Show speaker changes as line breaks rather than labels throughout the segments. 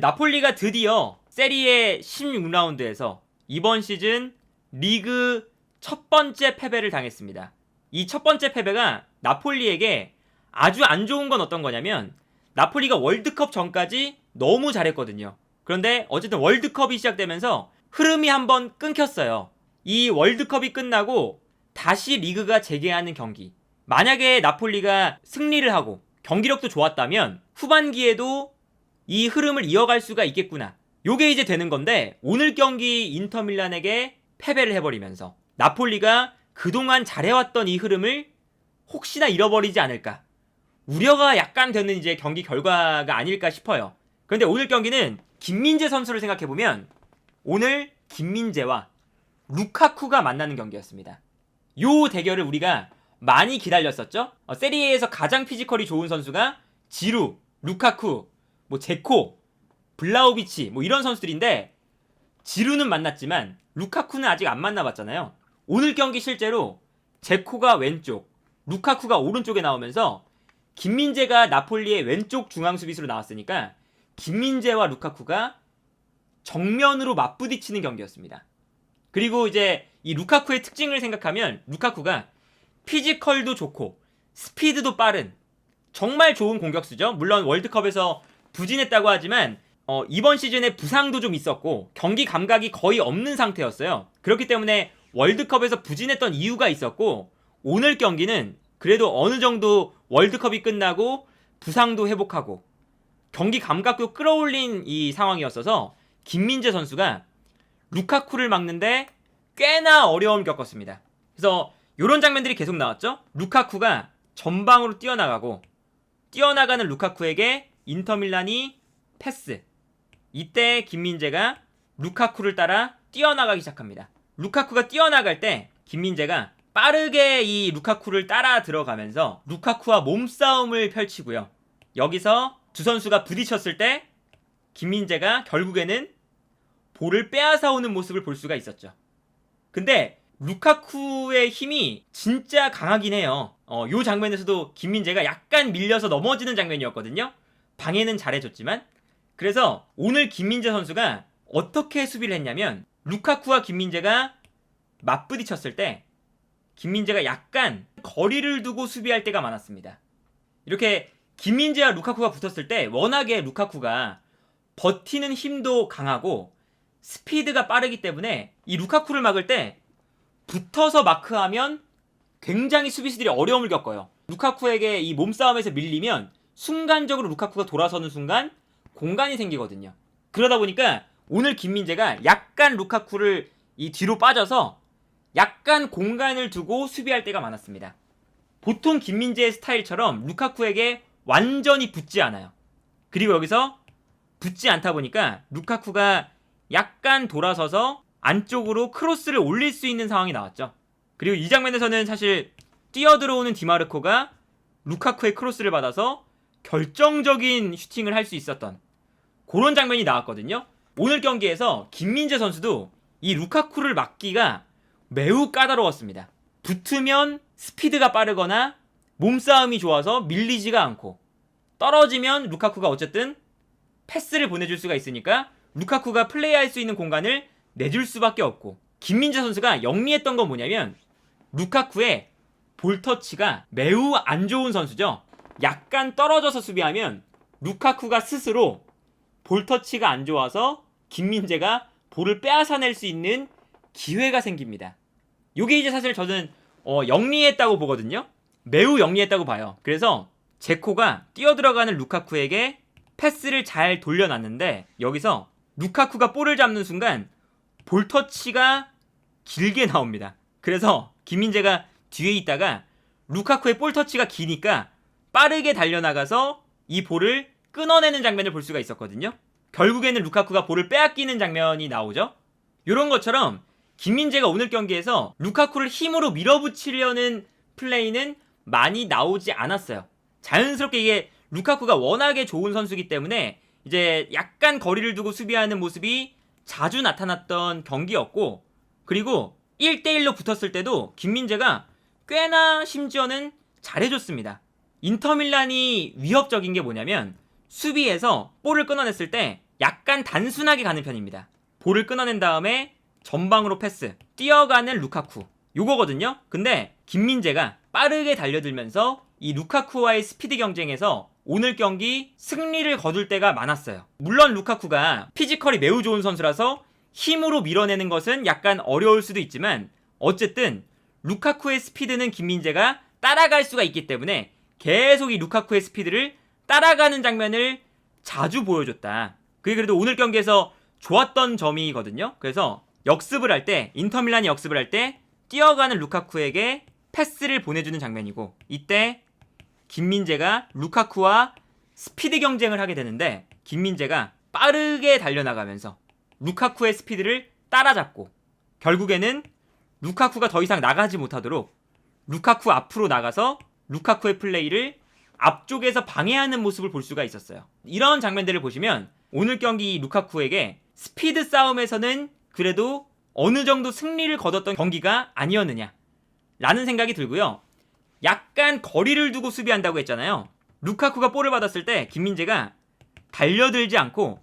나폴리가 드디어 세리에 16라운드에서 이번 시즌 리그 첫 번째 패배를 당했습니다. 이 첫 번째 패배가 나폴리에게 아주 안 좋은 건 어떤 거냐면 나폴리가 월드컵 전까지 너무 잘했거든요. 그런데 어쨌든 월드컵이 시작되면서 흐름이 한번 끊겼어요. 이 월드컵이 끝나고 다시 리그가 재개하는 경기. 만약에 나폴리가 승리를 하고 경기력도 좋았다면 후반기에도 이 흐름을 이어갈 수가 있겠구나. 요게 이제 되는 건데 오늘 경기 인터밀란에게 패배를 해버리면서 나폴리가 그동안 잘해왔던 이 흐름을 혹시나 잃어버리지 않을까. 우려가 약간 되는 이제 경기 결과가 아닐까 싶어요. 그런데 오늘 경기는 김민재 선수를 생각해 보면 오늘 김민재와 루카쿠가 만나는 경기였습니다. 요 대결을 우리가 많이 기다렸었죠. 어, 세리에에서 가장 피지컬이 좋은 선수가 지루, 루카쿠, 뭐 제코, 블라우비치 뭐 이런 선수들인데 지루는 만났지만 루카쿠는 아직 안 만나봤잖아요. 오늘 경기 실제로 제코가 왼쪽, 루카쿠가 오른쪽에 나오면서 김민재가 나폴리의 왼쪽 중앙 수비수로 나왔으니까 김민재와 루카쿠가 정면으로 맞부딪히는 경기였습니다. 그리고 이제 이 루카쿠의 특징을 생각하면 루카쿠가 피지컬도 좋고 스피드도 빠른 정말 좋은 공격수죠. 물론 월드컵에서 부진했다고 하지만 어, 이번 시즌에 부상도 좀 있었고 경기 감각이 거의 없는 상태였어요. 그렇기 때문에 월드컵에서 부진했던 이유가 있었고 오늘 경기는 그래도 어느 정도 월드컵이 끝나고 부상도 회복하고 경기 감각도 끌어올린 이 상황이었어서 김민재 선수가 루카쿠를 막는데 꽤나 어려움을 겪었습니다. 그래서 이런 장면들이 계속 나왔죠. 루카쿠가 전방으로 뛰어나가고 뛰어나가는 루카쿠에게 인터밀란이 패스. 이때 김민재가 루카쿠를 따라 뛰어나가기 시작합니다. 루카쿠가 뛰어나갈 때 김민재가 빠르게 이 루카쿠를 따라 들어가면서 루카쿠와 몸싸움을 펼치고요. 여기서 두 선수가 부딪혔을 때 김민재가 결국에는 볼을 빼앗아 오는 모습을 볼 수가 있었죠. 근데 루카쿠의 힘이 진짜 강하긴 해요. 어, 요 장면에서도 김민재가 약간 밀려서 넘어지는 장면이었거든요. 방해는 잘해줬지만. 그래서 오늘 김민재 선수가 어떻게 수비를 했냐면 루카쿠와 김민재가 맞부딪혔을 때 김민재가 약간 거리를 두고 수비할 때가 많았습니다. 이렇게 김민재와 루카쿠가 붙었을 때 워낙에 루카쿠가 버티는 힘도 강하고 스피드가 빠르기 때문에 이 루카쿠를 막을 때 붙어서 마크하면 굉장히 수비수들이 어려움을 겪어요. 루카쿠에게 이 몸싸움에서 밀리면 순간적으로 루카쿠가 돌아서는 순간 공간이 생기거든요. 그러다 보니까 오늘 김민재가 약간 루카쿠를 이 뒤로 빠져서 약간 공간을 두고 수비할 때가 많았습니다. 보통 김민재의 스타일처럼 루카쿠에게 완전히 붙지 않아요. 그리고 여기서 붙지 않다 보니까 루카쿠가 약간 돌아서서 안쪽으로 크로스를 올릴 수 있는 상황이 나왔죠. 그리고 이 장면에서는 사실 뛰어들어오는 디마르코가 루카쿠의 크로스를 받아서 결정적인 슈팅을 할 수 있었던 그런 장면이 나왔거든요. 오늘 경기에서 김민재 선수도 이 루카쿠를 막기가 매우 까다로웠습니다. 붙으면 스피드가 빠르거나 몸싸움이 좋아서 밀리지가 않고 떨어지면 루카쿠가 어쨌든 패스를 보내줄 수가 있으니까 루카쿠가 플레이할 수 있는 공간을 내줄 수밖에 없고 김민재 선수가 영리했던 건 뭐냐면 루카쿠의 볼터치가 매우 안 좋은 선수죠. 약간 떨어져서 수비하면 루카쿠가 스스로 볼 터치가 안 좋아서 김민재가 볼을 빼앗아낼 수 있는 기회가 생깁니다. 요게 이제 사실 저는 어, 영리했다고 보거든요. 매우 영리했다고 봐요. 그래서 제코가 뛰어들어가는 루카쿠에게 패스를 잘 돌려놨는데 여기서 루카쿠가 볼을 잡는 순간 볼 터치가 길게 나옵니다. 그래서 김민재가 뒤에 있다가 루카쿠의 볼 터치가 기니까 빠르게 달려나가서 이 볼을 끊어내는 장면을 볼 수가 있었거든요. 결국에는 루카쿠가 볼을 빼앗기는 장면이 나오죠. 이런 것처럼 김민재가 오늘 경기에서 루카쿠를 힘으로 밀어붙이려는 플레이는 많이 나오지 않았어요. 자연스럽게 이게 루카쿠가 워낙에 좋은 선수기 때문에 이제 약간 거리를 두고 수비하는 모습이 자주 나타났던 경기였고 그리고 1대1로 붙었을 때도 김민재가 꽤나 심지어는 잘해줬습니다. 인터밀란이 위협적인 게 뭐냐면 수비에서 볼을 끊어냈을 때 약간 단순하게 가는 편입니다. 볼을 끊어낸 다음에 전방으로 패스, 뛰어가는 루카쿠. 요거거든요. 근데 김민재가 빠르게 달려들면서 이 루카쿠와의 스피드 경쟁에서 오늘 경기 승리를 거둘 때가 많았어요. 물론 루카쿠가 피지컬이 매우 좋은 선수라서 힘으로 밀어내는 것은 약간 어려울 수도 있지만 어쨌든 루카쿠의 스피드는 김민재가 따라갈 수가 있기 때문에 계속 이 루카쿠의 스피드를 따라가는 장면을 자주 보여줬다. 그게 그래도 오늘 경기에서 좋았던 점이거든요. 그래서 역습을 할 때, 인터밀란이 역습을 할 때 뛰어가는 루카쿠에게 패스를 보내주는 장면이고 이때 김민재가 루카쿠와 스피드 경쟁을 하게 되는데 김민재가 빠르게 달려나가면서 루카쿠의 스피드를 따라잡고 결국에는 루카쿠가 더 이상 나가지 못하도록 루카쿠 앞으로 나가서 루카쿠의 플레이를 앞쪽에서 방해하는 모습을 볼 수가 있었어요. 이런 장면들을 보시면 오늘 경기 이 루카쿠에게 스피드 싸움에서는 그래도 어느 정도 승리를 거뒀던 경기가 아니었느냐 라는 생각이 들고요. 약간 거리를 두고 수비한다고 했잖아요. 루카쿠가 볼을 받았을 때 김민재가 달려들지 않고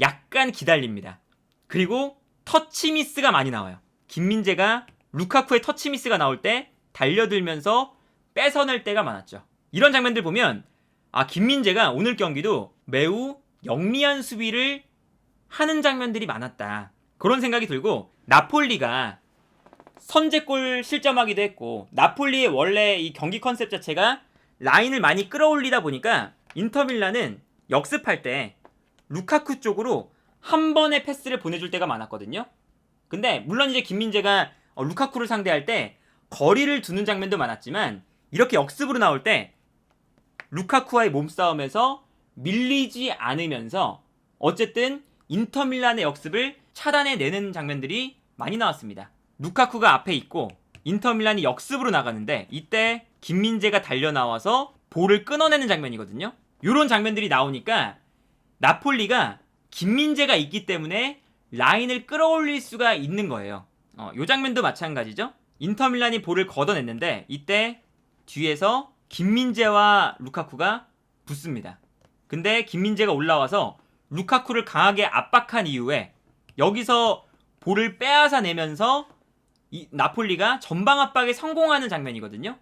약간 기다립니다. 그리고 터치 미스가 많이 나와요. 김민재가 루카쿠의 터치 미스가 나올 때 달려들면서 뺏어낼 때가 많았죠. 이런 장면들 보면 아 김민재가 오늘 경기도 매우 영리한 수비를 하는 장면들이 많았다. 그런 생각이 들고 나폴리가 선제골 실점하기도 했고 나폴리의 원래 이 경기 컨셉 자체가 라인을 많이 끌어올리다 보니까 인터밀라는 역습할 때 루카쿠 쪽으로 한 번의 패스를 보내줄 때가 많았거든요. 근데 물론 이제 김민재가 어, 루카쿠를 상대할 때 거리를 두는 장면도 많았지만 이렇게 역습으로 나올 때 루카쿠와의 몸싸움에서 밀리지 않으면서 어쨌든 인터밀란의 역습을 차단해 내는 장면들이 많이 나왔습니다. 루카쿠가 앞에 있고 인터밀란이 역습으로 나가는데 이때 김민재가 달려 나와서 볼을 끊어내는 장면이거든요. 이런 장면들이 나오니까 나폴리가 김민재가 있기 때문에 라인을 끌어올릴 수가 있는 거예요. 어, 이 장면도 마찬가지죠. 인터밀란이 볼을 걷어냈는데 이때 뒤에서 김민재와 루카쿠가 붙습니다. 근데 김민재가 올라와서 루카쿠를 강하게 압박한 이후에 여기서 볼을 빼앗아 내면서 이 나폴리가 전방 압박에 성공하는 장면이거든요.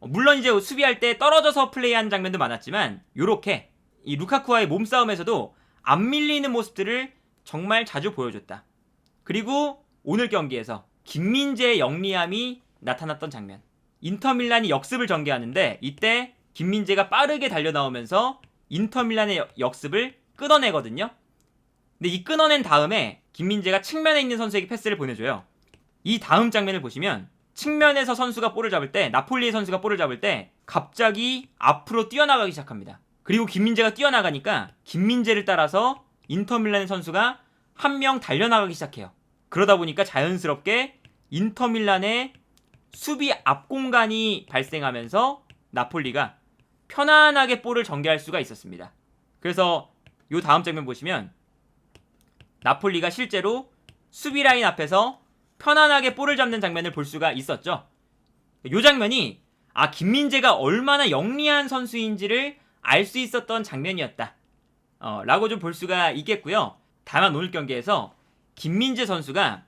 어, 물론 이제 수비할 때 떨어져서 플레이하는 장면도 많았지만 요렇게 이 루카쿠와의 몸싸움에서도 안 밀리는 모습들을 정말 자주 보여줬다. 그리고 오늘 경기에서 김민재의 영리함이 나타났던 장면. 인터밀란이 역습을 전개하는데 이때 김민재가 빠르게 달려 나오면서 인터밀란의 역- 역습을 끊어내거든요. 근데 이 끊어낸 다음에 김민재가 측면에 있는 선수에게 패스를 보내줘요. 이 다음 장면을 보시면 측면에서 선수가 볼을 잡을 때 나폴리의 선수가 볼을 잡을 때 갑자기 앞으로 뛰어나가기 시작합니다. 그리고 김민재가 뛰어나가니까 김민재를 따라서 인터밀란의 선수가 한 명 달려나가기 시작해요. 그러다 보니까 자연스럽게 인터밀란의 수비 앞 공간이 발생하면서 나폴리가 편안하게 볼을 전개할 수가 있었습니다. 그래서 요 다음 장면 보시면 나폴리가 실제로 수비 라인 앞에서 편안하게 볼을 잡는 장면을 볼 수가 있었죠. 요 장면이 아 김민재가 얼마나 영리한 선수인지를 알 수 있었던 장면이었다. 어, 라고 좀 볼 수가 있겠고요. 다만 오늘 경기에서 김민재 선수가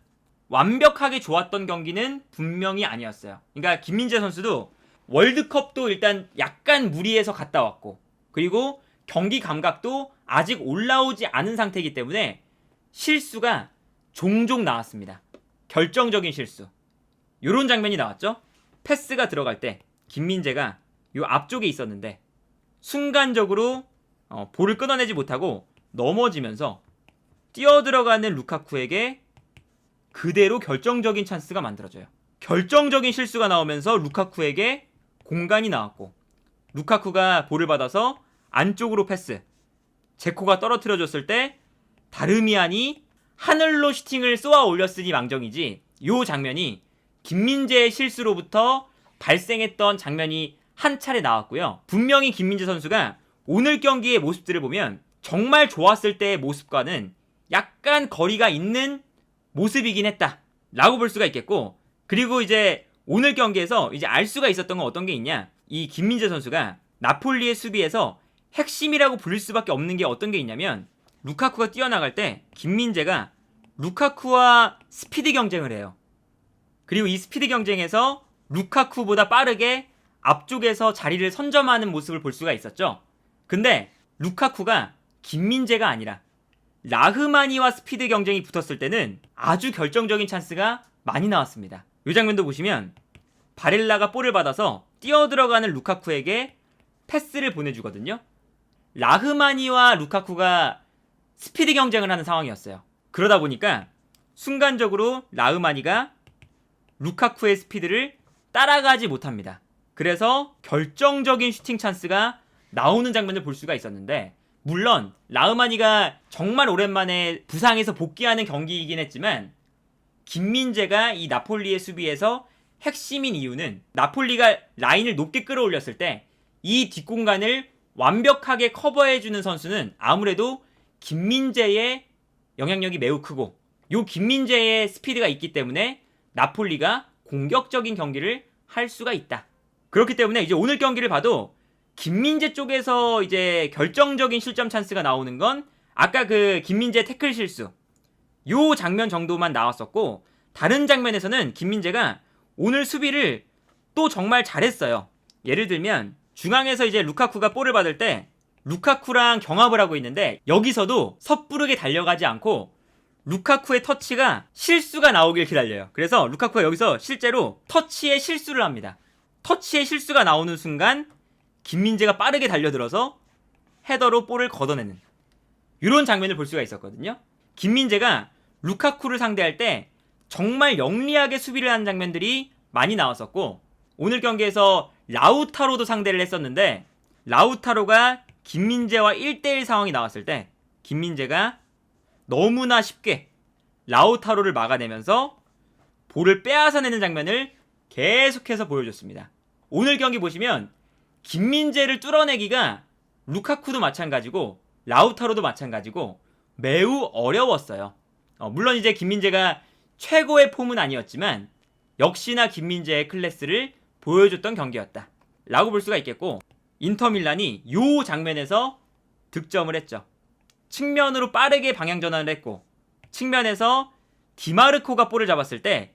완벽하게 좋았던 경기는 분명히 아니었어요. 그러니까 김민재 선수도 월드컵도 일단 약간 무리해서 갔다 왔고 그리고 경기 감각도 아직 올라오지 않은 상태이기 때문에 실수가 종종 나왔습니다. 결정적인 실수. 요런 장면이 나왔죠. 패스가 들어갈 때 김민재가 요 앞쪽에 있었는데 순간적으로 어, 볼을 끊어내지 못하고 넘어지면서 뛰어 들어가는 루카쿠에게 그대로 결정적인 찬스가 만들어져요. 결정적인 실수가 나오면서 루카쿠에게 공간이 나왔고 루카쿠가 볼을 받아서 안쪽으로 패스. 제코가 떨어뜨려 줬을 때 다름이 아니 하늘로 슈팅을 쏘아 올렸으니 망정이지 요 장면이 김민재의 실수로부터 발생했던 장면이 한 차례 나왔고요. 분명히 김민재 선수가 오늘 경기의 모습들을 보면 정말 좋았을 때의 모습과는 약간 거리가 있는 모습이긴 했다. 라고 볼 수가 있겠고, 그리고 이제 오늘 경기에서 이제 알 수가 있었던 건 어떤 게 있냐? 이 김민재 선수가 나폴리의 수비에서 핵심이라고 부를 수밖에 없는 게 어떤 게 있냐면, 루카쿠가 뛰어나갈 때 김민재가 루카쿠와 스피드 경쟁을 해요. 그리고 이 스피드 경쟁에서 루카쿠보다 빠르게 앞쪽에서 자리를 선점하는 모습을 볼 수가 있었죠. 근데 루카쿠가 김민재가 아니라 라흐마니와 스피드 경쟁이 붙었을 때는 아주 결정적인 찬스가 많이 나왔습니다. 이 장면도 보시면 바렐라가 볼을 받아서 뛰어 들어가는 루카쿠에게 패스를 보내주거든요. 라흐마니와 루카쿠가 스피드 경쟁을 하는 상황이었어요. 그러다 보니까 순간적으로 라흐마니가 루카쿠의 스피드를 따라가지 못합니다. 그래서 결정적인 슈팅 찬스가 나오는 장면을 볼 수가 있었는데 물론 라흐마니가 정말 오랜만에 부상에서 복귀하는 경기이긴 했지만 김민재가 이 나폴리의 수비에서 핵심인 이유는 나폴리가 라인을 높게 끌어올렸을 때 이 뒷공간을 완벽하게 커버해주는 선수는 아무래도 김민재의 영향력이 매우 크고 요 김민재의 스피드가 있기 때문에 나폴리가 공격적인 경기를 할 수가 있다. 그렇기 때문에 이제 오늘 경기를 봐도 김민재 쪽에서 이제 결정적인 실점 찬스가 나오는 건 아까 그 김민재 태클 실수 요 장면 정도만 나왔었고 다른 장면에서는 김민재가 오늘 수비를 또 정말 잘했어요. 예를 들면 중앙에서 이제 루카쿠가 볼을 받을 때 루카쿠랑 경합을 하고 있는데 여기서도 섣부르게 달려가지 않고 루카쿠의 터치가 실수가 나오길 기다려요. 그래서 루카쿠가 여기서 실제로 터치에 실수를 합니다. 터치에 실수가 나오는 순간 김민재가 빠르게 달려들어서 헤더로 볼을 걷어내는 이런 장면을 볼 수가 있었거든요. 김민재가 루카쿠를 상대할 때 정말 영리하게 수비를 하는 장면들이 많이 나왔었고 오늘 경기에서 라우타로도 상대를 했었는데 라우타로가 김민재와 1대1 상황이 나왔을 때 김민재가 너무나 쉽게 라우타로를 막아내면서 볼을 빼앗아내는 장면을 계속해서 보여줬습니다. 오늘 경기 보시면 김민재를 뚫어내기가 루카쿠도 마찬가지고 라우타로도 마찬가지고 매우 어려웠어요. 어, 물론 이제 김민재가 최고의 폼은 아니었지만 역시나 김민재의 클래스를 보여줬던 경기였다. 라고 볼 수가 있겠고 인터밀란이 요 장면에서 득점을 했죠. 측면으로 빠르게 방향 전환을 했고 측면에서 디마르코가 볼을 잡았을 때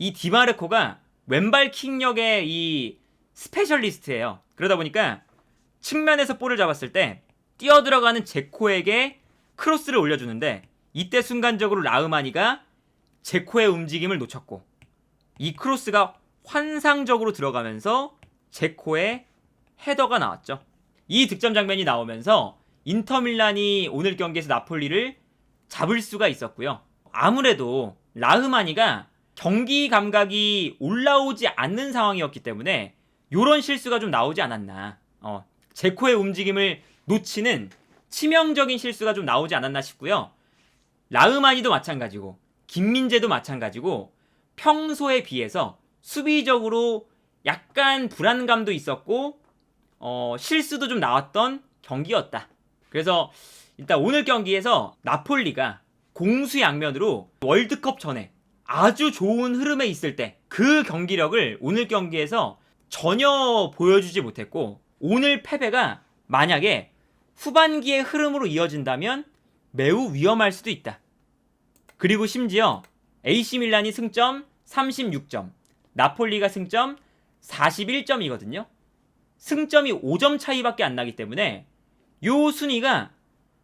이 디마르코가 왼발 킥력의 이 스페셜리스트예요. 그러다 보니까 측면에서 볼을 잡았을 때 뛰어 들어가는 제코에게 크로스를 올려주는데 이때 순간적으로 라흐마니가 제코의 움직임을 놓쳤고 이 크로스가 환상적으로 들어가면서 제코의 헤더가 나왔죠. 이 득점 장면이 나오면서 인터밀란이 오늘 경기에서 나폴리를 잡을 수가 있었고요. 아무래도 라흐마니가 경기 감각이 올라오지 않는 상황이었기 때문에 이런 실수가 좀 나오지 않았나. 어, 제코의 움직임을 놓치는 치명적인 실수가 좀 나오지 않았나 싶고요. 라흐마니도 마찬가지고 김민재도 마찬가지고 평소에 비해서 수비적으로 약간 불안감도 있었고 어, 실수도 좀 나왔던 경기였다. 그래서 일단 오늘 경기에서 나폴리가 공수 양면으로 월드컵 전에 아주 좋은 흐름에 있을 때 그 경기력을 오늘 경기에서 전혀 보여주지 못했고 오늘 패배가 만약에 후반기의 흐름으로 이어진다면 매우 위험할 수도 있다. 그리고 심지어 AC 밀란이 승점 36점, 나폴리가 승점 41점이거든요. 승점이 5점 차이밖에 안 나기 때문에 요 순위가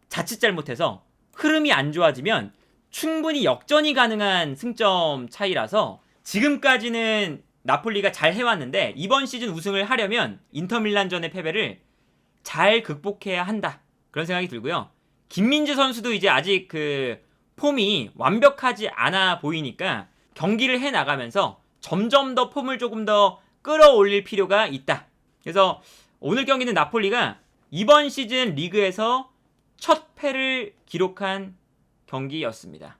자칫 잘못해서 흐름이 안 좋아지면 충분히 역전이 가능한 승점 차이라서 지금까지는 나폴리가 잘 해왔는데 이번 시즌 우승을 하려면 인터밀란전의 패배를 잘 극복해야 한다. 그런 생각이 들고요. 김민재 선수도 이제 아직 그 폼이 완벽하지 않아 보이니까 경기를 해 나가면서 점점 더 폼을 조금 더 끌어올릴 필요가 있다. 그래서 오늘 경기는 나폴리가 이번 시즌 리그에서 첫 패를 기록한 경기였습니다.